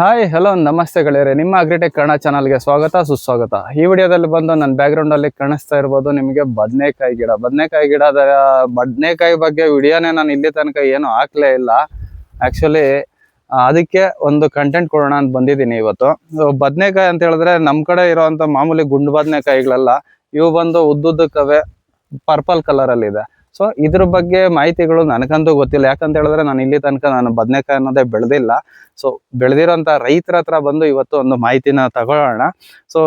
Hi hello ನಮಸ್ತೆ ನಿಮ್ಮ agritech Kannada ಚಾನಲ್ಗೆ ಸ್ವಾಗತ, ಸುಸ್ವಾಗತ. ಈ ವಿಡಿಯೋದಲ್ಲಿ ಬಂದು ನನ್ನ ಬ್ಯಾಕ್ಗ್ರೌಂಡ್ ಅಲ್ಲಿ ಕಾಣಿಸ್ತಾ ಇರ್ಬೋದು ನಿಮಗೆ ಬದನೆಕಾಯಿ ಗಿಡ. ಬದನೆಕಾಯಿ ಗಿಡದ ಬದನೆಕಾಯಿ ಬಗ್ಗೆ ವಿಡಿಯೋನೇ ನಾನು ಇಲ್ಲಿ ತನಕ ಏನು ಹಾಕ್ಲೇ ಇಲ್ಲ. ಆಕ್ಚುಲಿ ಅದಕ್ಕೆ ಒಂದು ಕಂಟೆಂಟ್ ಕೊಡೋಣ ಅಂತ ಬಂದಿದ್ದೀನಿ ಇವತ್ತು. ಬದನೆಕಾಯಿ ಅಂತ ಹೇಳಿದ್ರೆ ನಮ್ಮ ಕಡೆ ಇರುವಂತ ಮಾಮೂಲಿ ಗುಂಡು ಬದನೆಕಾಯಿಗಳೆಲ್ಲ. ಇವು ಬಂದು ಉದ್ದುದ್ದಕ್ಕವೆ ಪರ್ಪಲ್ ಕಲರ್ ಅಲ್ಲಿ ಇದೆ. ಸೊ ಇದ್ರ ಬಗ್ಗೆ ಮಾಹಿತಿಗಳು ನನಗಂತೂ ಗೊತ್ತಿಲ್ಲ. ಯಾಕಂತ ಹೇಳಿದ್ರೆ ನಾನು ಇಲ್ಲಿ ತನಕ ನಾನು ಬದನೆಕಾಯಿ ಅನ್ನೋದೇ ಬೆಳೆದಿಲ್ಲ. ಸೊ ಬೆಳೆದಿರೋಂಥ ರೈತರ ಹತ್ರ ಬಂದು ಇವತ್ತು ಒಂದು ಮಾಹಿತಿನ ತಗೊಳ್ಳೋಣ. ಸೊ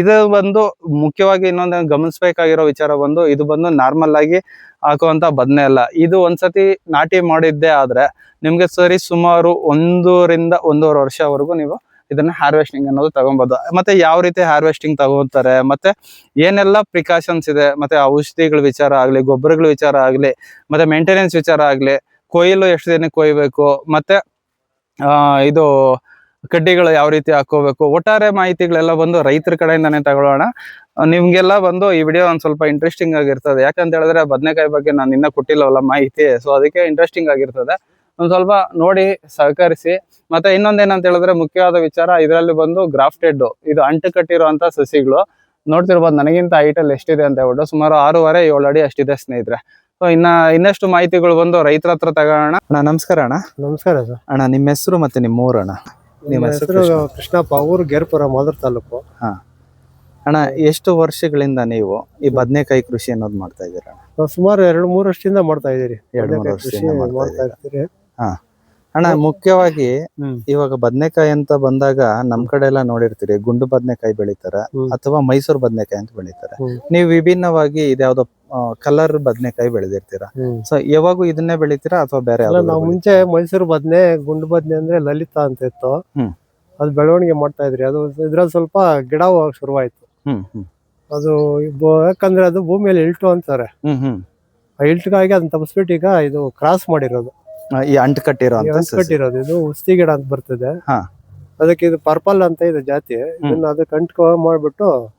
ಇದು ಬಂದು ಮುಖ್ಯವಾಗಿ ಇನ್ನೊಂದು ಗಮನಿಸಬೇಕಾಗಿರೋ ವಿಚಾರ ಬಂದು ಇದು ಬಂದು ನಾರ್ಮಲ್ ಆಗಿ ಹಾಕುವಂತ ಬದನೆ ಅಲ್ಲ. ಇದು ಒಂದ್ಸತಿ ನಾಟಿ ಮಾಡಿದ್ದೇ ಆದ್ರೆ ನಿಮ್ಗೆ ಸರಿ ಸುಮಾರು ಒಂದೂರಿಂದ ಒಂದೂವರೆ ವರ್ಷವರೆಗೂ ನೀವು ಇದನ್ನ ಹಾರ್ವೆಸ್ಟಿಂಗ್ ಅನ್ನೋದು ತಗೊಬೋದು. ಮತ್ತೆ ಯಾವ ರೀತಿ ಹಾರ್ವೆಸ್ಟಿಂಗ್ ತಗೋತಾರೆ ಮತ್ತೆ ಏನೆಲ್ಲ ಪ್ರಿಕಾಷನ್ಸ್ ಇದೆ ಮತ್ತೆ ಔಷಧಿಗಳ ವಿಚಾರ ಆಗ್ಲಿ ಗೊಬ್ಬರಗಳ ವಿಚಾರ ಆಗ್ಲಿ ಮತ್ತೆ ಮೇಂಟೆನೆನ್ಸ್ ವಿಚಾರ ಆಗ್ಲಿ ಕೊಯ್ಲು ಎಷ್ಟು ದಿನ ಕೊಯ್ಬೇಕು ಮತ್ತೆ ಆ, ಇದು ಕಡ್ಡಿಗಳು ಯಾವ ರೀತಿ ಹಾಕೋಬೇಕು ಒಟ್ಟಾರೆ ಮಾಹಿತಿಗಳೆಲ್ಲ ಬಂದು ರೈತರ ಕಡೆಯಿಂದಾನೇ ತಗೊಳ್ಳೋಣ. ನಿಮ್ಗೆಲ್ಲ ಬಂದು ಈ ವಿಡಿಯೋ ಒಂದ್ ಸ್ವಲ್ಪ ಇಂಟ್ರೆಸ್ಟಿಂಗ್ ಆಗಿರ್ತದೆ. ಯಾಕಂತ ಹೇಳಿದ್ರೆ ಬದನೆಕಾಯಿ ಬಗ್ಗೆ ನಾನು ಇನ್ನ ಕೊಟ್ಟಿಲ್ಲವಲ್ಲ ಮಾಹಿತಿ ಸೊ ಅದಕ್ಕೆ ಇಂಟ್ರೆಸ್ಟಿಂಗ್ ಆಗಿರ್ತದೆ. ಒಂದ್ ಸ್ವಲ್ಪ ನೋಡಿ ಸಹಕರಿಸಿ. ಮತ್ತೆ ಇನ್ನೊಂದೇನಂತ ಹೇಳಿದ್ರೆ ಮುಖ್ಯವಾದ ವಿಚಾರ ಇದರಲ್ಲಿ ಬಂದು ಗ್ರಾಫ್ಟೆಡ್ ಇದು ಅಂಟು ಕಟ್ಟಿರುವಂತ ಸಸಿಗಳು. ನೋಡ್ತಿರ್ಬೋದು ನನಗಿಂತ ಅಲ್ಲಿ ಎಷ್ಟಿದೆ ಅಂತ ಹೇಳ್ಬಿಟ್ಟು ಸುಮಾರು ಆರೂವರೆ ಏಳು ಅಡಿ ಅಷ್ಟಿದೆ ಸ್ನೇಹಿತರೆ. ಸೊ ಇನ್ನ ಇನ್ನಷ್ಟು ಮಾಹಿತಿಗಳು ಬಂದು ರೈತರ ಹತ್ರ ತಗೋಣ. ಅಣ್ಣ ನಮಸ್ಕಾರ ಅಣ್ಣ. ನಮಸ್ಕಾರ ಸರ್. ಅಣ್ಣ ನಿಮ್ಮ ಹೆಸರು ಮತ್ತೆ ನಿಮ್ಮ ಊರಣ್ಣ ನಿಮ್ಮ ನಿಮ್ಮ ಹೆಸರು ಕೃಷ್ಣಪ್ಪ ಊರು ಗೇರ್ಪುರ ಮೋದರ್ ತಾಲೂಕು. ಹಾ. ಅಣ್ಣ ಎಷ್ಟು ವರ್ಷಗಳಿಂದ ನೀವು ಈ ಬದನೆಕಾಯಿ ಕೃಷಿ ಅನ್ನೋದು ಮಾಡ್ತಾ ಇದ್ದೀರಾ? ಸುಮಾರು ಎರಡು ಮೂರು ವರ್ಷದಿಂದ ಮಾಡ್ತಾ ಇದ್ದೀರಿ. ಎರಡು ಮೂರು ಕೃಷಿ ವರ್ಷದಿಂದ ಮಾಡ್ತಾ ಮಾಡ್ತಾ ಇರ್ತೀರಿ ಅಣ್ಣ ಮುಖ್ಯವಾಗಿ ಇವಾಗ ಬದನೆಕಾಯಿ ಅಂತ ಬಂದಾಗ ನಮ್ ಕಡೆ ಎಲ್ಲ ನೋಡಿರ್ತೀರಿ ಗುಂಡು ಬದನೆಕಾಯಿ ಬೆಳಿತಾರೆ ಅಥವಾ ಮೈಸೂರು ಬದನೆಕಾಯಿ ಅಂತ ಬೆಳಿತಾರೆ. ನೀವು ವಿಭಿನ್ನವಾಗಿ ಇದ್ಯಾವ್ದೋ ಕಲರ್ ಬದನೆಕಾಯಿ ಬೆಳೆದಿರ್ತೀರ? ಸೊ ಯಾವಾಗೂ ಇದನ್ನೇ ಬೆಳಿತೀರಾ ಅಥವಾ ಬೇರೆ ನಾವು ಮುಂಚೆ ಮೈಸೂರು ಬದ್ನೆ ಗುಂಡು ಬದ್ನೆ ಅಂದ್ರೆ ಲಲಿತಾ ಅಂತ ಇತ್ತು. ಅದು ಬೆಳವಣಿಗೆ ಮಾಡ್ತಾ ಇದ್ರಿ. ಅದು ಇದ್ರಲ್ಲಿ ಸ್ವಲ್ಪ ಗಿಡ ಹೋಗಕ್ ಶುರುವಾಯ್ತು. ಅದು ಯಾಕಂದ್ರೆ ಅದು ಭೂಮಿಯಲ್ಲಿ ಇಲ್ಟು ಅಂತಾರೆ. ಆ ಇಲ್ಟ್ಗಾಗಿ ಅದನ್ನ ತಪ್ಪಿಸ್ಬಿಟ್ಟು ಈಗ ಇದು ಕ್ರಾಸ್ ಮಾಡಿರೋದು. ಈ ಅಂಟು ಕಟ್ಟಿರೋ ಕಟ್ಟಿರೋದು ಇದು ಉಸ್ತಿ ಗಿಡ ಅಂತ ಬರ್ತದೆ. ಹಾ. ಅದಕ್ಕೆ ಇದು ಪರ್ಪಲ್ ಅಂತ ಇದೆ ಜಾತಿ. ಇದನ್ನ ಅದಕ್ಕೆ ಅಂಟ್ಕೊ ಮಾಡ್ಬಿಟ್ಟು.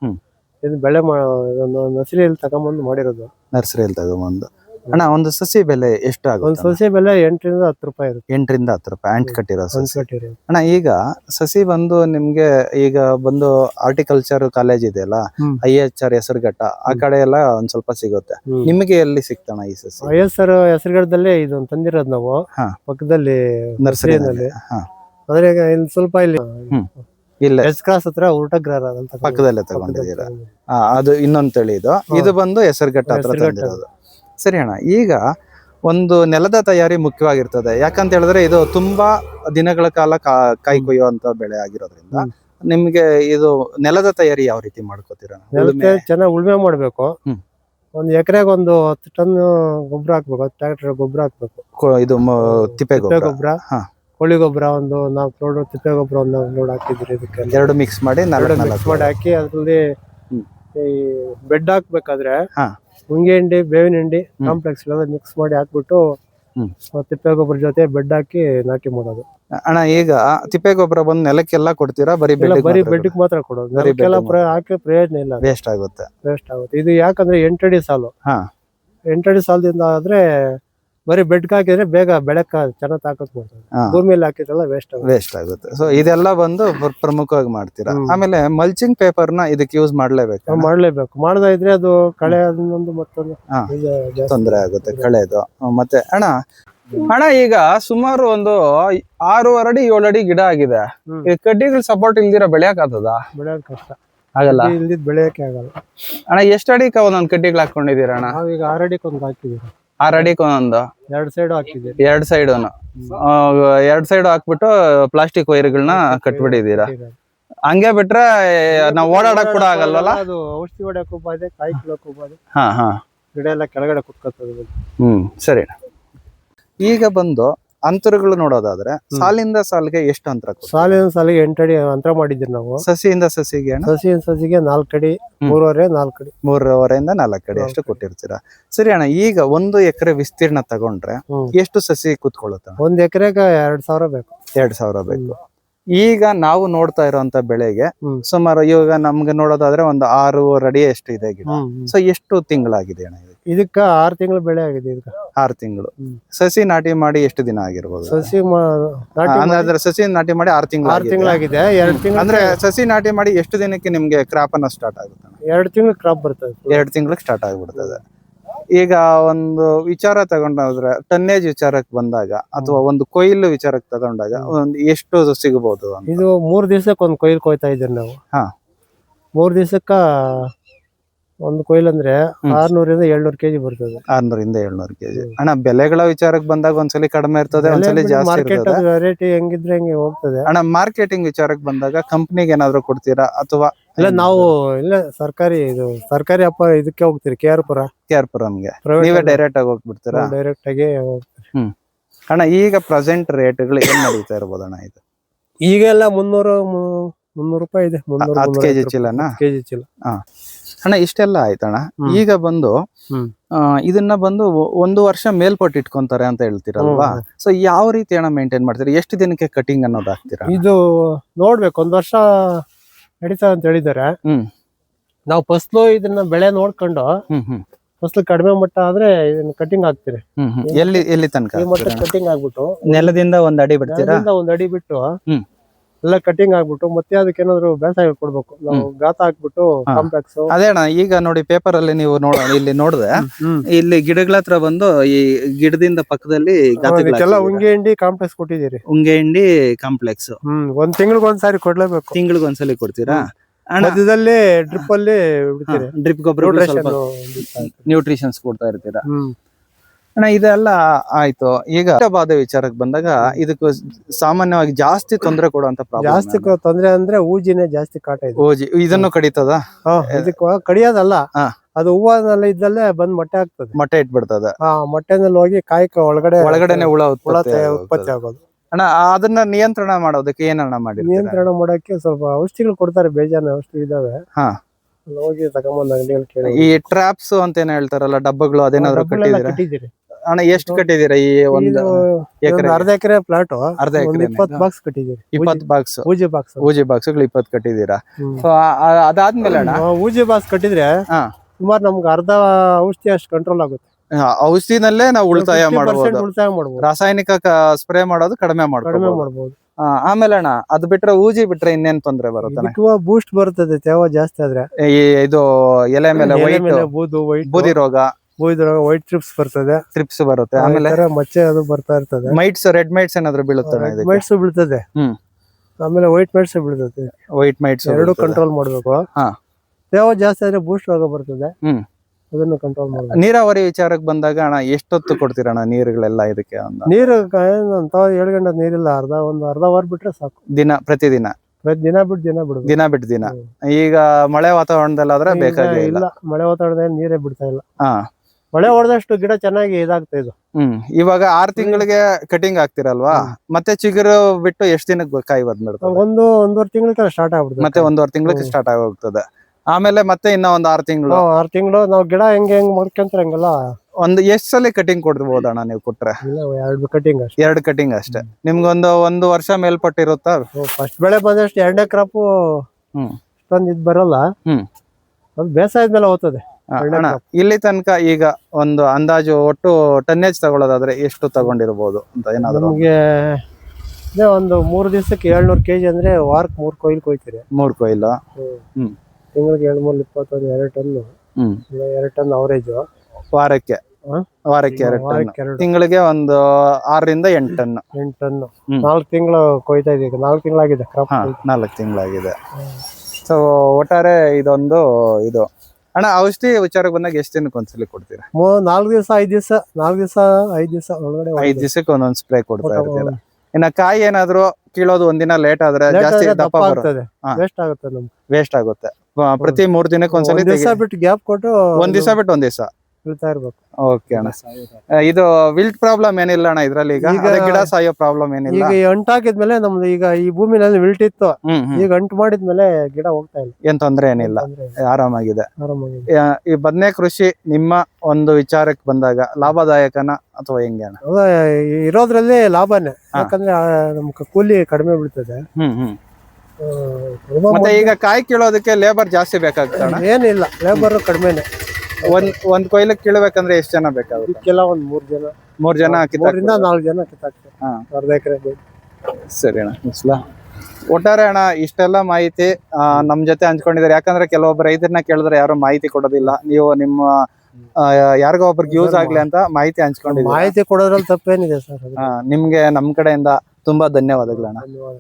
ಇದು ಬೆಳೆ ಮಾ ಇದೊಂದು ನರ್ಸರಿಯಲ್ಲಿ ತಗೊಂಬಂದು ಮಾಡಿರೋದು. ನರ್ಸರಿಯಲ್ಲಿ ತಗೊಂಬಂದು. ಅಣ್ಣ ಒಂದು ಸಸಿ ಬೆಲೆ ಎಷ್ಟಾಗುತ್ತೆ ಒಂದು ಸಸಿ ಬೆಲೆ ಎಂಟರಿಂದ ಹತ್ತು ರೂಪಾಯಿ ಇರುತ್ತೆ. ಎಂಟರಿಂದ ಹತ್ತು ರೂಪಾಯಿ ಆಂಟ್ ಕಟ್ಟಿರೋ ಸಸಿ. ಅಣ್ಣ ಈಗ ಸಸಿ ಬಂದು ನಿಮ್ಗೆ ಈಗ ಬಂದು ಆರ್ಟಿಕಲ್ಚರ್ ಕಾಲೇಜ್ ಇದೆ ಅಲ್ಲ ಐ ಎಚ್ ಆರ್ ಹೆಸರುಘಟ್ಟ ಆ ಕಡೆ ಎಲ್ಲ ಒಂದ್ ಸ್ವಲ್ಪ ಸಿಗುತ್ತೆ. ನಿಮಗೆ ಎಲ್ಲಿ ಸಿಗ್ತಾನ ಈ ಸಸಿ? ಐ ಎಸ್ ಆರ್ ಹೆಸರುಘಟ್ಟದಲ್ಲೇ ಇದು ತಂದಿರೋದು ನಾವು. ಪಕ್ಕದಲ್ಲಿ ನರ್ಸರಿನಲ್ಲಿ. ಅಂದ್ರೆ ಇಲ್ಲಿ ಸ್ವಲ್ಪ ಇಲ್ಲಿ ಇಲ್ಲ. ಎಸ್ ಕ್ರಾಸ್ ಹತ್ರ ಊಟಗ್ರಹ ಪಕ್ಕದಲ್ಲೇ ತಗೊಂಡಿದ್ದೀರಾ? ಅದು ಇನ್ನೊಂದ್ ತಳಿ ಇದು. ಇದು ಬಂದು ಹೆಸರುಘಟ್ಟ ಹತ್ರ. ತಂದಿರೋದು. ಸರಿ ಅಣ್ಣ ಈಗ ಒಂದು ನೆಲದ ತಯಾರಿ ಮುಖ್ಯವಾಗಿರ್ತದೆ. ಯಾಕಂತ ಹೇಳಿದ್ರೆ ಇದು ತುಂಬಾ ದಿನಗಳ ಕಾಲ ಕಾಯಿ ಕೊಯ್ಯುವಂತ ಬೆಳೆ ಆಗಿರೋದ್ರಿಂದ. ನಿಮ್ಗೆ ಇದು ನೆಲದ ತಯಾರಿ ಯಾವ ರೀತಿ ಮಾಡ್ಕೋತೀರಾ? ಚೆನ್ನಾಗಿ ಉಳುಮೆ ಮಾಡ್ಬೇಕು. ಒಂದು ಎಕರೆಗೆ ಒಂದು ಹತ್ತು ಟನ್ ಗೊಬ್ಬರ ಹಾಕ್ಬೇಕು ಟ್ರಾಕ್ಟರ್ ಟ್ರ್ಯಾಕ್ಟರ್ ಗೊಬ್ಬರ ಹಾಕ್ಬೇಕು. ಇದು ತಿಪ್ಪೆ ಗೊಬ್ಬರ. ಕೋಳಿ ಗೊಬ್ಬರ ಒಂದು ನಾಲ್ಕು ಲೋಡ್ ತಿಪ್ಪೆ ಗೊಬ್ಬರ ಒಂದು ನಾಲ್ಕು ಲೋಡ್ ಹಾಕಿದ್ರಿ ಇದಕ್ಕೆ. ಎರಡು ಮಿಕ್ಸ್ ಮಾಡಿ ನಾಲ್ಕು ಮಿಕ್ಸ್ ಮಾಡಿ ಹಾಕಿ ಅದ್ರಲ್ಲಿ ಈ ಬೆಡ್ ಹಾಕ್ಬೇಕಾದ್ರೆ ಹುಂಗೆ ಹಿಂಡಿ ಬೇವಿನ ಹಿಂಡಿ ಕಾಂಪ್ಲೆಕ್ಸ್ ಮಿಕ್ಸ್ ಮಾಡಿ ಹಾಕ್ಬಿಟ್ಟು. ತಿಪ್ಪೆ ಗೊಬ್ಬರ ಜೊತೆ ಬೆಡ್ ಹಾಕಿ ನಾಟಿ ಮಾಡೋದು. ಅಣ್ಣ ಈಗ ತಿಪ್ಪೆ ಗೊಬ್ಬರ ಬಂದು ನೆಲಕ್ಕೆಲ್ಲ ಕೊಡ್ತೀರಾ? ಬರೀ ಬರೀ ಬೆಡ್ ಬೆಡ್ಗೆ ಮಾತ್ರ ಕೊಡೋದು. ನೆಲಕ್ಕೆಲ್ಲ ಹಾಕಿ ಪ್ರಯೋಜನ ಇಲ್ಲ ವೇಸ್ಟ್ ಆಗುತ್ತೆ. ವೇಸ್ಟ್ ಆಗುತ್ತೆ. ಇದು ಯಾಕಂದ್ರೆ ಎಂಟಡಿ ಸಾಲು. ಹಾ. ಎಂಟಡಿ ಸಾಲದಿಂದ ಆದ್ರೆ ಬರೀ ಬೆಡ್ ಹಾಕಿದ್ರೆ ಬೇಗ ಬೆಳಕ ಚೆನ್ನಾಗಿ ತಾಕತ್ ಬರ್ತದೆ. ಹಾ. ಭೂಮಿಯಲ್ಲಿ ಹಾಕಿದ್ರೆಲ್ಲ ವೇಸ್ಟ್ ಆಗುತ್ತೆ. ವೇಸ್ಟ್ ಆಗುತ್ತೆ. ಸೊ ಇದೆಲ್ಲ ಬಂದು ಪ್ರ- ಪ್ರಮುಖವಾಗಿ ಮಾಡ್ತೀರಾ? ಆಮೇಲೆ ಮಲ್ಚಿಂಗ್ ಪೇಪರ್ನ ಇದಕ್ಕೆ ಯೂಸ್ ಮಾಡ್ಲೇಬೇಕು. ನಾವ್ ಮಾಡ್ಲೇಬೇಕು. ಮಾಡದ ಇದ್ರೆ ಅದು ಕಳೆ ಅದನ್ನೊಂದು ಮತ್ತೊಂದು ಹಾ. ಇದು ಜಾಸ್ತಿ. ತೊಂದರೆ ಆಗುತ್ತೆ ಕಳೆದು. ಹ್ಮ್, ಮತ್ತೆ ಅಣ್ಣ ಅಣ್ಣ ಈಗ ಸುಮಾರು ಒಂದು ಆರು ಅಡಿ ಏಳು ಅಡಿ ಗಿಡ ಆಗಿದೆ. ಹ್ಮ್. ಈ ಕಡ್ಡಿಗಳು ಸಪೋರ್ಟ್ ಇಲ್ದಿರ ಬೆಳೆಯಕ್ ಆತದ? ಬೆಳೆಯೋದ್ ಕಷ್ಟ. ಆಗಲ್ಲ. ಇಲ್ದಿದ್ ಬೆಳೆಯಕ್ಕೆ ಆಗಲ್ಲ. ಅಣ್ಣ ಎಷ್ಟು ಅಡಿಕ ಒಂದೊಂದ್ ಕಡ್ಡಿಗಳು ಹಾಕೊಂಡಿದೀರ ಅಣ್ಣ? ನಾವೀಗ ಆರಡಿಗೆ ಒಂದು ಹಾಕಿದೀವಿ ಆರ್ ರೆಡಿ ಒಂದೊಂದು ಎರಡು ಸೈಡ್ ಹಾಕಿದೀವಿ ಎರಡ್ ಸೈಡ್ ಎರಡ್ ಸೈಡ್ ಹಾಕ್ಬಿಟ್ಟು ಪ್ಲಾಸ್ಟಿಕ್ ವೈರ್ಗಳನ್ನ ಕಟ್ಬಿಟ್ಟಿದ್ದೀರಾ. ಹಂಗೆ ಬಿಟ್ರೆ ನಾವ್ ಓಡಾಡಕ್ ಕೂಡ ಆಗಲ್ವಲ್ಲ? ಅದು ಔಷಧಿ ಹೊಡ್ಯಕ್ ಹೋಗ್ಬಾರ್ದೆ ಕಾಯಿ ಕೀಳಕ್ ಹೋಗ್ಬಾರ್ದೆ. ಹಾ ಹಾ. ಗಿಡ ಎಲ್ಲ ಕೆಳಗಡೆ ಕುತ್ಕೊತದೆ ಹ್ಮ್ ಸರಿ. ಈಗ ಬಂದು ಅಂತರಗಳು ನೋಡೋದಾದ್ರೆ ಸಾಲಿಂದ ಸಾಲಿಗೆ ಎಷ್ಟು ಅಂತರ? ಸಾಲಿನ ಸಾಲಿಗೆ ಎಂಟಡಿ ಅಂತರ ಮಾಡಿದ್ದೀವಿ ನಾವು. ಸಸಿಯಿಂದ ಸಸಿಗೆ ಸಸಿಯಿಂದ ಸಸಿ ಸಸಿಗೆ ನಾಲ್ಕು ಅಡಿ ಹ್ಮ್. ಮೂರುವರೆ ನಾಲ್ಕು ಅಡಿ. ಮೂರುವರೆಯಿಂದ ನಾಲ್ಕು ಅಡಿ ಅಷ್ಟು. ಕೊಟ್ಟಿರ್ತೀರಾ? ಸರಿ ಅಣ್ಣ ಈಗ ಒಂದು ಎಕರೆ ವಿಸ್ತೀರ್ಣ ತಗೊಂಡ್ರೆ. ಎಷ್ಟು ಸಸಿ ಕೂತ್ಕೊಳ್ಳುತ್ತೆ ಒಂದ್ ಎಕರೆಗೆ ಎರಡ್ ಸಾವಿರ ಬೇಕು. ಎರಡ್ ಸಾವಿರ ಬೇಕು. ಈಗ ನಾವು ನೋಡ್ತಾ ಇರುವಂತ ಬೆಳೆಗೆ ಸುಮಾರು ಇವಾಗ ನಮ್ಗೆ ನೋಡೋದಾದ್ರೆ ಒಂದು ಆರು ಅಡಿ ಎಷ್ಟು ಇದೆ ಗಿಡ. ಸೊ ಎಷ್ಟು ತಿಂಗಳಾಗಿದೆ ಅಣ್ಣ ಇದಕ್ಕೆ ಆರ್ ತಿಂಗಳು ಬೆಳೆ ಆಗಿದೆ ಇದಕ್ಕ. ಆರು ತಿಂಗಳು. ಸಸಿ ನಾಟಿ ಮಾಡಿ ಎಷ್ಟು ದಿನ ಆಗಿರ್ಬೋದು? ಸಸಿ ಮಾ- ನಾಟಿ ಮಾಡಿ ಅಂದ್ರೆ ಸಸಿ ನಾಟಿ ಮಾಡಿ ಆರು ತಿಂಗಳು ಆರ್ ತಿಂಗಳಾಗಿದೆ ಎರಡ್ ತಿಂಗಳು ಅಂದ್ರೆ ಸಸಿ ನಾಟಿ ಮಾಡಿ ಎಷ್ಟು ದಿನಕ್ಕೆ ನಿಮ್ಗೆ ಕ್ರಾಪ್ ಅನ್ನ ಸ್ಟಾರ್ಟ್ ಆಗುತ್ತೆ? ಎರಡು ತಿಂಗಳು ಕ್ರಾಪ್ ಬರ್ತದೆ. ಎರಡು ತಿಂಗಳಿಗೆ ಸ್ಟಾರ್ಟ್ ಆಗ್ಬಿಡ್ತದೆ. ಈಗ ಒಂದು ವಿಚಾರ ತಗೊಂಡ್ರೆ ಟನ್ನೇಜ್ ವಿಚಾರಕ್ಕೆ ಬಂದಾಗ ಅಥವಾ ಒಂದು ಕೊಯ್ಲು ವಿಚಾರಕ್ಕೆ ತಗೊಂಡಾಗ ಒಂದು ಎಷ್ಟು ಸಿಗಬಹುದು ಅಂತ? ಇದು ಮೂರ್ ದಿವ್ಸಕ್ಕೆ ಒಂದ್ ಕೊಯ್ಲು ಕೊಯ್ತಾ ಇದ್ದೇವೆ ನಾವು. ಹಾ. ಮೂರ್ ದಿವ್ಸಕ್ಕ ಒಂದು ಕೊಯ್ಲು ಅಂದ್ರೆ ಹ್ಮ್. ಆರ್ನೂರಿಂದ ಏಳ್ನೂರು ಕೆಜಿ ಬರ್ತದೆ. ಆರ್ನೂರಿಂದ ಏಳ್ನೂರು ಕೆಜಿ. ಅಣ್ಣ ಬೆಲೆಗಳ ವಿಚಾರಕ್ಕೆ ಬಂದಾಗ ಒಂದ್ಸಲಿ ಕಡಿಮೆ ಇರ್ತದೆ ಒಂದ್ಸಲಿ ಜಾಸ್ತಿ ಇರ್ತದೆ. ವೆರೈಟಿ ಹೆಂಗಿದ್ರೆ ಹೆಂಗೆ ಹೋಗ್ತದೆ. ಅಣ್ಣ ಮಾರ್ಕೆಟಿಂಗ್ ವಿಚಾರಕ್ಕೆ ಬಂದಾಗ ಕಂಪ್ನಿಗೆ ಏನಾದ್ರು ಕೊಡ್ತೀರಾ ಅಥವಾ ಇಲ್ಲ ನಾವು ಇಲ್ಲ ಸರ್ಕಾರಿ ಇದು ಸರ್ಕಾರಿ ಅಪ್ಪ ಇದಕ್ಕೆ ಹೋಗ್ತೀರಿ K R Pura K R ಪುರಂಗೆ ನೀವೇ ಡೈರೆಕ್ಟ್ ಆಗಿ ಹೋಗ್ಬಿಡ್ತೀರಾ? ಡೈರೆಕ್ಟ್ ಆಗಿ ಹೋಗ್ತೀರಿ ಅಣ್ಣ ಈಗ ಪ್ರೆಸೆಂಟ್ ರೇಟ್ಗಳು ಏನ್ ನಡೀತಾ ಇರ್ಬೋದು ಅಣ್ಣ ಇದು? ಈಗೆಲ್ಲ ಮುನ್ನೂರು ಮುನ್ನೂರು ರೂಪಾಯಿ ಇದೆ ಮುನ್ನೂರು ಹತ್ತು ಕೆಜಿ ಚೀಲನಾ? ಕೆಜಿ ಚೀಲ. ಅಣ್ಣ ಇಷ್ಟೆಲ್ಲ ಆಯ್ತಣ್ಣ. ಈಗ ಬಂದು ಇದನ್ನ ಬಂದು ಒಂದು ವರ್ಷ ಮೇಲ್ಪಟ್ಟು ಇಟ್ಕೊಂತಾರೆ ಅಂತ ಹೇಳ್ತೀರಲ್ವಾ. ಸೊ ಯಾವ ರೀತಿ ಅಣ್ಣ ಮೇಂಟೈನ್ ಮಾಡ್ತೀರಾ? ಎಷ್ಟು ದಿನಕ್ಕೆ ಕಟಿಂಗ್ ಅನ್ನೋದು ಹಾಕ್ತೀರಾ? ಇದು ನೋಡ್ಬೇಕು ಒಂದ್ ವರ್ಷ ನಡೀತಾ ಅಂತ ಹೇಳಿದಾರೆ ನಾವು ಫಸ್ಲು ಇದನ್ನ ಬೆಳೆ ನೋಡ್ಕೊಂಡು ಫಸ್ಲು ಕಡಿಮೆ ಮಟ್ಟ ಆದ್ರೆ ಇದನ್ನ ಕಟಿಂಗ್ ಹಾಕ್ತೀರಿ. ಎಲ್ಲಿ ಎಲ್ಲಿ ತನಕ? ಕಟಿಂಗ್ ಆಗ್ಬಿಟ್ಟು. ನೆಲದಿಂದ ಒಂದ್ ಅಡಿ ಬಿಡ್ತೀರಾ? ಒಂದ್ ಅಡಿ ಬಿಟ್ಟು. ಎಲ್ಲ ಕಟಿಂಗ್ ಆಗ್ಬಿಟ್ಟು ಮತ್ತೆ ಅದಕ್ಕೆ ಏನಾದ್ರು ಬೇಸಾಯ ಕೊಡ್ಬೇಕು. ನಾವು ಗಾತ ಹಾಕ್ಬಿಟ್ಟು. ಕಾಂಪ್ಲೆಕ್ಸ್ ಅದೇ ಅಣ್ಣ ಈಗ ನೋಡಿ ಪೇಪರ್ ಅಲ್ಲಿ ನೀವು ನೋಡ ಇಲ್ಲಿ ನೋಡಿದೆ ಇಲ್ಲಿ ಗಿಡಗಳ ಹತ್ರ ಬಂದು ಈ ಗಿಡದಿಂದ ಪಕ್ಕದಲ್ಲಿ ಇದಕ್ಕೆಲ್ಲ ಗಾತಗಳು ಉಂಗೆ ಹಿಂಡಿ ಕಾಂಪ್ಲೆಕ್ಸ್ ಕೊಟ್ಟಿದ್ದೀರಿ. ಉಂಗೆ ಹಿಂಡಿ ಕಾಂಪ್ಲೆಕ್ಸ್ ಹ್ಮ್ ಒಂದ್ ತಿಂಗಳಿಗೆ ಒಂದ್ಸಾರಿ ಕೊಡ್ಲೇಬೇಕು. ತಿಂಗಳಿಗೆ ಒಂದ್ಸಲಿ ಕೊಡ್ತೀರಾ? ಅಣ್ಣ ಮಧ್ಯದಲ್ಲಿ ಡ್ರಿಪ್ ಅಲ್ಲಿ ಬಿಡ್ತೀರಿ. ಡ್ರಿಪ್ ಗೊಬ್ಬರ ನ್ಯೂಟ್ರಿಷನ್ಸ್ ಕೊಡ್ತಾ ಇರ್ತೀರಾ? ಹ್ಮ್. ಅಣ್ಣ ಇದೆಲ್ಲ ಆಯ್ತು. ಈಗ ಬಾಧೆ ವಿಚಾರಕ್ಕೆ ಬಂದಾಗ ಇದಕ್ಕೆ ಸಾಮಾನ್ಯವಾಗಿ ಜಾಸ್ತಿ ತೊಂದರೆ ಕೊಡುವಂತ ಜಾಸ್ತಿ ತೊಂದರೆ ಅಂದ್ರೆ ಊಜಿನೇ ಜಾಸ್ತಿ ಕಾಟ ಇದೆ. ಊಜಿ ಇದನ್ನು ಕಡಿತದ? ಇದಕ್ಕೆ ಕಡಿಯೋದಲ್ಲ. ಅದು ಹೂವಲ್ಲ ಇದ್ದಲ್ಲೇ ಬಂದ್ ಮೊಟ್ಟೆ ಆಗ್ತದೆ. ಮೊಟ್ಟೆ ಇಟ್ಬಿಡ್ತದ? ಆ ಮೊಟ್ಟೆನಲ್ಲಿ ಹೋಗಿ ಕಾಯಕ ಒಳಗಡೆ ಒಳಗಡೆನೆ ಹುಳ ಉತ್ಪತ್ತಿ ಉತ್ಪತ್ತಿ ಆಗೋದು. ಅಣ್ಣ ಅದನ್ನ ನಿಯಂತ್ರಣ ಮಾಡೋದಕ್ಕೆ ಏನಣ್ಣ ಮಾಡಿ ನಿಯಂತ್ರಣ ಮಾಡೋಕೆ ಸ್ವಲ್ಪ ಔಷಧಿಗಳು ಕೊಡ್ತಾರೆ ಬೇಜಾನ ಔಷಧಿ ಇದಾವೆ. ಹಾ. ಹೋಗಿ ತಗೊಂಬಂದ್ ಅಂಗಡಿಯಲ್ಲಿ ಕೇಳಿ. ಈ ಟ್ರಾಪ್ಸ್ ಅಂತ ಏನ್ ಹೇಳ್ತಾರಲ್ಲ ಡಬ್ಬಗಳು ಅದೇನಾದ್ರು ಕಟ್ಟಿದ್ದೀರಿ. ಅಣ್ಣ ಎಷ್ಟು ಕಟ್ಟಿದೀರಾ ಈ ಒಂದು ಎಕರೆ? ಅರ್ಧ ಎಕರೆ ಪ್ಲಾಟ್ ಅರ್ಧ ಎಕರೆ ಇಪ್ಪತ್ತು ಬಾಕ್ಸ್ ಕಟ್ಟಿದೀರಿ ಇಪ್ಪತ್ ಬಾಕ್ಸ್ ಊಜಿ ಬಾಕ್ಸ್ ಊಜಿ ಬಾಕ್ಸ್ಗಳು ಇಪ್ಪತ್ ಕಟ್ಟಿದೀರಾ ಸೊ ಅದಾದ್ಮೇಲೆ ಅಣ್ಣ? ಊಜಿ ಬಾಕ್ಸ್ ಕಟ್ಟಿದ್ರೆ. ಸುಮಾರು ನಮ್ಗೆ ಅರ್ಧ ಔಷಧಿ ಅಷ್ಟು ಕಂಟ್ರೋಲ್ ಆಗುತ್ತೆ. ಔಷಧಿನಲ್ಲೇ ನಾವು ಉಳಿತಾಯ 50% ಮಾಡಬಹುದು ಉಳಿತಾಯ ಮಾಡ್ಬೋದು. ರಾಸಾಯನಿಕ ಸ್ಪ್ರೇ ಮಾಡೋದು ಕಡಿಮೆ ಮಾಡಬಹುದು ಆಮೇಲೆ ಅಣ್ಣ ಅದು ಬಿಟ್ರೆ ಊಜಿ ಬಿಟ್ರೆ ಇನ್ನೇನ್ ತೊಂದ್ರೆ ಬರುತ್ತೆ ಬೂಸ್ಟ್ ಬರ್ತದೆ ತೇವ ಜಾಸ್ತಿ ಆದ್ರೆ. ಈ ಇದು ಎಲೆ ಮೇಲೆ ಬೂದು ವೈಟ್ ಬೂದಿ ವೈಟ್ ಟ್ರಿಪ್ಸ್ ಬರ್ತದೆ. ಟ್ರಿಪ್ಸ್ ಬರುತ್ತೆ. ಆಮೇಲೆ ಮಚ್ಚೆ ಅದು ಬರ್ತಾ ಇರ್ತದೆ. ಮೈಟ್ಸ್ ರೆಡ್ ಮೈಟ್ಸ್ ಏನಾದ್ರು ಬೀಳುತ್ತೆ ಇದಕ್ಕೆ? ಮೈಟ್ಸ್ ಬೀಳ್ತದೆ. ಹ್ಮ್. ಆಮೇಲೆ ವೈಟ್ ಮೈಟ್ಸ್ ಬೀಳ್ತದೆ. ವೈಟ್ ಮೈಟ್ಸ್ ಎರಡು ಕಂಟ್ರೋಲ್ ಮಾಡ್ಬೇಕು. ಹಾ. ತೇವ ಜಾಸ್ತಿ ಆದ್ರೆ ಬೂಸ್ಟ್ ರೋಗ ಬರ್ತದೆ. ಹ್ಮ್. ಅದನ್ನು ಕಂಟ್ರೋಲ್ ಮಾಡ್ಬೇಕು. ನೀರಾವರಿ ವಿಚಾರಕ್ಕೆ ಬಂದಾಗ ಅಣ್ಣ ಎಷ್ಟೊತ್ತು ಕೊಡ್ತೀರಣ್ಣ ನೀರುಗಳೆಲ್ಲ ಇದಕ್ಕೆ ನೀರು ಅಂತ ಏಳು ಗಂಟೆ ನೀರಿಲ್ಲ ಅರ್ಧ ಒಂದು ಅರ್ಧ ಅವರ್ ಬಿಟ್ರೆ ಸಾಕು. ದಿನ ಪ್ರತಿದಿನ? ಪ್ರತಿ ದಿನ ಬಿಟ್ಟು ದಿನ ಬಿಡು ದಿನ ಬಿಟ್ಟು ದಿನ? ಈಗ ಮಳೆ ವಾತಾವರಣದಲ್ಲಾದ್ರೆ ಬೇಕಾಗಿಲ್ಲ ಬೇಕಾಗೇ ಇಲ್ಲ. ಇಲ್ಲ ಮಳೆ ವಾತಾವರಣದಲ್ಲಿ ನೀರೇ ಬಿಡ್ತಾ ಇಲ್ಲ. ಹಾ. ಮಳೆ ಹೊಡೆದಷ್ಟು ಗಿಡ ಚೆನ್ನಾಗಿ ಇದಾಗ್ತಾ ಇದು. ಹ್ಮ್. ಇವಾಗ ಆರ್ ತಿಂಗಳಿಗೆ ಕಟಿಂಗ್ ಆಗ್ತಿರಲ್ವಾ? ಮತ್ತೆ ಚಿಗುರು ಬಿಟ್ಟು ಎಷ್ಟ್ ದಿನಕ್ಕೆ ಕಾಯಿ ಬಂದ್ಬಿಡ್ತದೆ ಒಂದು ಒಂದೂವರೆ ತಿಂಗಳ ತರ ಸ್ಟಾರ್ಟ್ ಆಗ್ಬಿಡುತ್ತೆ ಮತ್ತೆ ಒಂದೂವರೆ ತಿಂಗಳಿಗೆ. ಸ್ಟಾರ್ಟ್ ಆಗೋಗ್ತದೆ. ಆಮೇಲೆ ಮತ್ತೆ ಇನ್ನ ಒಂದ್ ಆರ್ ತಿಂಗಳು. ಆರ್ ತಿಂಗಳು. ನಾವು ಗಿಡ ಹೆಂಗೆ ಹೆಂಗ್ ಮಾಡ್ಕೊಂತಾರೆ ಹಂಗಲ್ಲ ಒಂದ್ ಎಷ್ಟ್ ಸಲ ಕಟಿಂಗ್ ಕೊಡ್ಬೋದಣ್ಣ ನೀವು ಕೊಟ್ರೆ? ಎರಡು ಕಟಿಂಗ್ ಅಷ್ಟೇ. ಎರಡು ಕಟಿಂಗ್ ಅಷ್ಟೇ. ನಿಮ್ಗೊಂದು ಒಂದು ವರ್ಷ ಮೇಲ್ಪಟ್ಟಿರುತ್ತಾ? ಫಸ್ಟ್ ಬೆಳೆ ಬಂದಷ್ಟು ಎರಡನೇ ಕ್ರಾಪು ಹ್ಮ್. ಇದ್ ಇದು ಬರಲ್ಲ. ಹ್ಮ್. ಅದು ಬೇಸಾಯದ ಮೇಲೆ ಹೋಗ್ತದೆ. ಅಣ್ಣ ಇಲ್ಲಿ ತನಕ ಈಗ ಒಂದು ಅಂದಾಜು ಒಟ್ಟು ಟನ್ನೇಜ್ ತಗೊಳ್ಳೋದಾದ್ರೆ ಎಷ್ಟು ತಗೊಂಡಿರ್ಬೋದು ಅಂತ ಏನಾದ್ರು ನಮಗೆ ಇದೇ ಒಂದು ಮೂರು ದಿವಸಕ್ಕೆ ಏಳ್ನೂರು ಕೆಜಿ ಅಂದ್ರೆ ವಾರಕ್ಕೆ ಮೂರು ಕೊಯ್ಲು ಕೊಯ್ತೀರಿ. ಮೂರ್ ಕೊಯ್ಲು? ಹ್ಮ್. ತಿಂಗಳಿಗೆ ಎರಡ್ ಮೂರ್ ಇಪ್ಪತ್ತೊಂದು ಎರಡು ಟನ್ ಎರಡು ಟನ್ ಅವರೇಜ್. ವಾರಕ್ಕೆ? ವಾರಕ್ಕೆ ಎರಡು ಟನ್ ತಿಂಗಳಿಗೆ ಒಂದು ಆರರಿಂದ ಎಂಟು ಟನ್ ಎಂಟು ಟನ್ ನಾಲ್ಕು ತಿಂಗಳು ಕೊಯ್ತಾ ಇದೀವಿ ನಾಲ್ಕು ತಿಂಗಳಾಗಿದೆ ಕ್ರಾಪ್ ನಾಲ್ಕು ತಿಂಗಳಾಗಿದೆ. ಸೊ ಒಟ್ಟಾರೆ ಇದೊಂದು ಇದು. ಅಣ್ಣ ಔಷಧಿ ವಿಚಾರಕ್ಕೆ ಬಂದಾಗ ಎಷ್ಟು ದಿನಕ್ಕೆ ಒಂದ್ಸಲಿ ಕೊಡ್ತೀರಾ? ನಾಲ್ಕು ದಿವಸ ಐದು ದಿವಸ ನಾಲ್ಕು ದಿವಸ ಐದು ದಿವಸ ಒಳಗಡೆ ಐದ್ ದಿವಸಕ್ಕೆ ಒಂದೊಂದ್ ಸ್ಪ್ರೇ ಕೊಡ್ತಾ ಇರ್ತೀರಾ? ಇನ್ನ ಕಾಯಿ ಏನಾದ್ರು ಕೀಳೋದು ಒಂದಿನ ಲೇಟ್ ಆದ್ರೆ ಜಾಸ್ತಿ ದಪ್ಪ ಬರುತ್ತೆ ವೇಸ್ಟ್ ಆಗುತ್ತೆ ನಮ್ಗೆ. ವೇಸ್ಟ್ ಆಗುತ್ತೆ. ಪ್ರತಿ ಮೂರ್ ದಿನಕ್ಕೆ ಒಂದ್ಸಲಿ ಒಂದ್ ದಿವಸ ಬಿಟ್ಟು ಗ್ಯಾಪ್ ಕೊಟ್ಟು ಒಂದ್ ದಿವಸ ಬಿಟ್ಟು ಒಂದ್ ದಿವಸ. ಇರ್ಬೇಕು. ಓಕೆ ಅಣ್ಣ. ಇದು ವಿಲ್ಟ್ ಪ್ರಾಬ್ಲಮ್ ಏನಿಲ್ಲ ಅಣ್ಣ ಇದ್ರಲ್ಲಿ ಈಗ? ಅದೇ ಗಿಡ ಸಾಯೋ ಪ್ರಾಬ್ಲಮ್ ಏನಿಲ್ಲ? ಈಗ ಅಂಟಾಕಿದ್ಮೇಲೆ ನಮ್ದು ಈಗ ಈ ಭೂಮಿನಲ್ಲಿ ವಿಲ್ಟ್ ಇತ್ತು. ಈಗ ಅಂಟು ಮಾಡಿದ್ಮೇಲೆ ಗಿಡ ಹೋಗ್ತಾ ಇಲ್ಲ. ಏನ್ ತೊಂದ್ರೆ ಏನಿಲ್ಲ. ಆರಾಮಾಗಿದೆ. ಈ ಬದನೆ ಕೃಷಿ ನಿಮ್ಮ ಒಂದು ವಿಚಾರಕ್ಕೆ ಬಂದಾಗ ಲಾಭದಾಯಕನ ಅಥವಾ ಹೆಂಗೆ ಅಣ್ಣ? ಇರೋದ್ರಲ್ಲಿ ಲಾಭನೇ. ಯಾಕಂದ್ರೆ ನಮ್ ನಮ್ಗೆ ಕೂಲಿ ಕಡಿಮೆ ಬೀಳ್ತದೆ. ಮತ್ತೆ ಈಗ ಕಾಯಿ ಕೀಳೋದಕ್ಕೆ ಲೇಬರ್ ಜಾಸ್ತಿ ಬೇಕಾಗ್ತದೆ ಏನಿಲ್ಲ. ಲೇಬರ್ ಕಡಿಮೆನೆ. ಒಂದ್ ಒಂದ್ ಕೊಯ್ಲಕ್ ಕೀಳ್ಬೇಕಂದ್ರೆ ಎಷ್ಟ್ ಜನ ಬೇಕಾಗುತ್ತೆ? ಇದಕ್ಕೆಲ್ಲ ಒಂದ್ ಮೂರ್ ಜನ. ಮೂರ್ ಜನ ಮೂರಿಂದ ಕಿತ್ತಾಕ್ಬೋದು. ನಾಲ್ಕು ಜನ ಕಿತ್ತಾಕ್ತಾರೆ. ಹಾ. ಅರ್ಧ ಎಕರೆ ಸರಿ ಅಣ್ಣ ಮುಸ್ಲಾ ಒಟ್ಟಾರೆ ಅಣ್ಣ ಇಷ್ಟೆಲ್ಲ ಮಾಹಿತಿ ಆ, ನಮ್ ಜೊತೆ ಹಂಚ್ಕೊಂಡಿದ್ದಾರೆ. ಯಾಕಂದ್ರೆ ಕೆಲವೊಬ್ಬ ರೈತರನ್ನ ಕೇಳಿದ್ರೆ ಯಾರು ಮಾಹಿತಿ ಕೊಡೋದಿಲ್ಲ. ನೀವು ನಿಮ್ಮ ಆ, ಯಾರಿಗೋ ಒಬ್ರಿಗೆ ಯೂಸ್ ಆಗ್ಲಿ ಅಂತ ಮಾಹಿತಿ ಹಂಚ್ಕೊಂಡಿದ್ದೀವಿ ಮಾಹಿತಿ ಕೊಡೋದ್ರಲ್ಲಿ ತಪ್ಪೇನಿದೆ ಸರ್ ಹಾ ನಿಮ್ಗೆ ನಮ್ ಕಡೆಯಿಂದ ತುಂಬಾ ಧನ್ಯವಾದಗಳಣ್ಣ ಧನ್ಯವಾದ